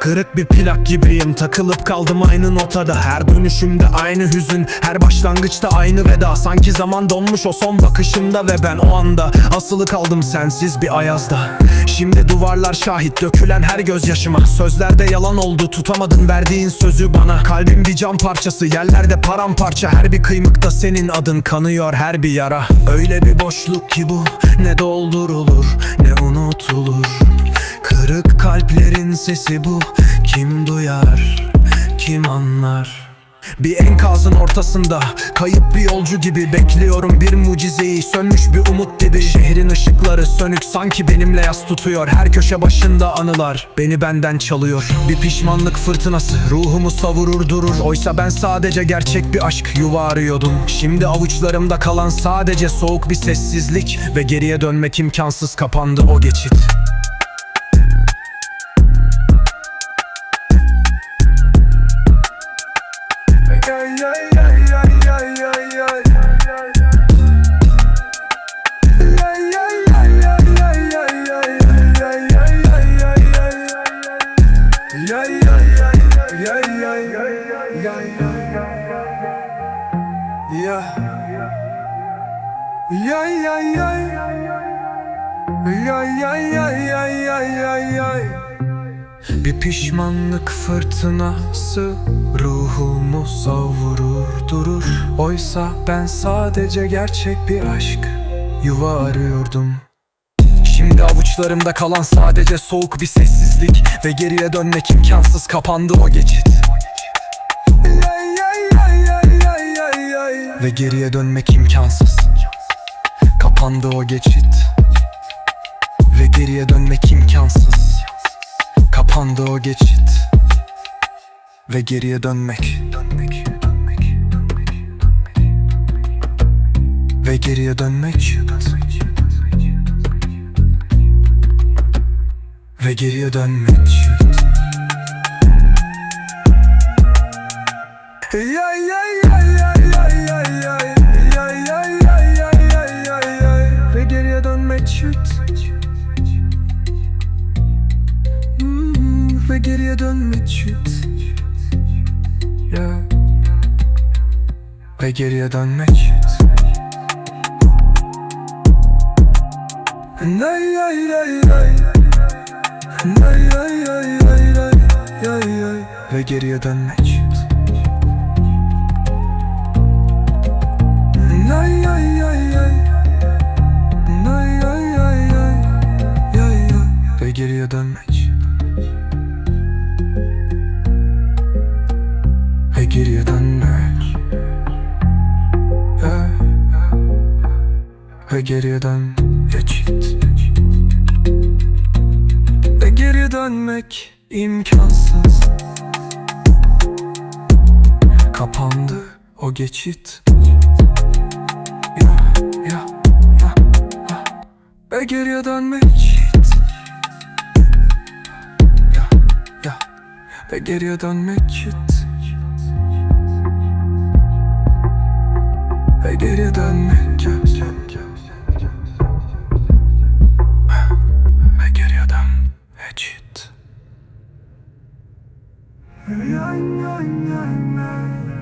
Kırık bir plak gibiyim takılıp kaldım aynı notada. Her dönüşümde aynı hüzün her başlangıçta aynı veda. Sanki zaman donmuş o son bakışımda ve ben o anda Asılı kaldım sensiz bir ayazda Şimdi duvarlar şahit dökülen her gözyaşıma. Sözlerde yalan oldu tutamadın verdiğin sözü bana. Kalbim bir cam parçası yerlerde paramparça. Her bir kıymıkta senin adın kanıyor her bir yara. Öyle bir boşluk ki bu ne doldurulur ne unutulur. Kırık kalplerin sesi bu Kim duyar, kim anlar Bir enkazın ortasında Kayıp bir yolcu gibi Bekliyorum bir mucizeyi. Sönmüş bir umut gibi Şehrin ışıkları sönük sanki benimle yas tutuyor. Her köşe başında anılar Beni benden çalıyor. Bir pişmanlık fırtınası Ruhumu savurur durur. Oysa ben sadece gerçek bir aşk yuva arıyordum. Şimdi avuçlarımda kalan sadece soğuk bir sessizlik Ve geriye dönmek imkansız kapandı o geçit Bir pişmanlık fırtınası Ruhumu savurur durur. Oysa ben sadece gerçek bir aşk Yuva arıyordum. Şimdi avuçlarımda kalan sadece soğuk bir sessizlik Ve geriye dönmek imkansız kapandı o geçit Ve geriye dönmek imkansız. Kapandı o geçit. Ve geriye dönmek imkansız. Kapandı o geçit. Ve geriye dönmek. Ve geriye dönmek. Ve geriye dönmek Ve geriye şut Yeah. Ve geriye dönmek şut Nay ay ay ay Nay ay ay ay ay ay ay Ve geriye dönmek Nay ay ay ay Nay ay ay ay ay Ve geriye dönmek Ve geriye dönmek Yeah. Ve geriye dön Geçit Ve geriye dönmek imkansız Kapandı o geçit Ya ya ya Ve geriye dönmek Ya ya Ve geriye dönmek geri dönmeyeceğiz Ve geri adam eşit Yeah, yeah, yeah, yeah.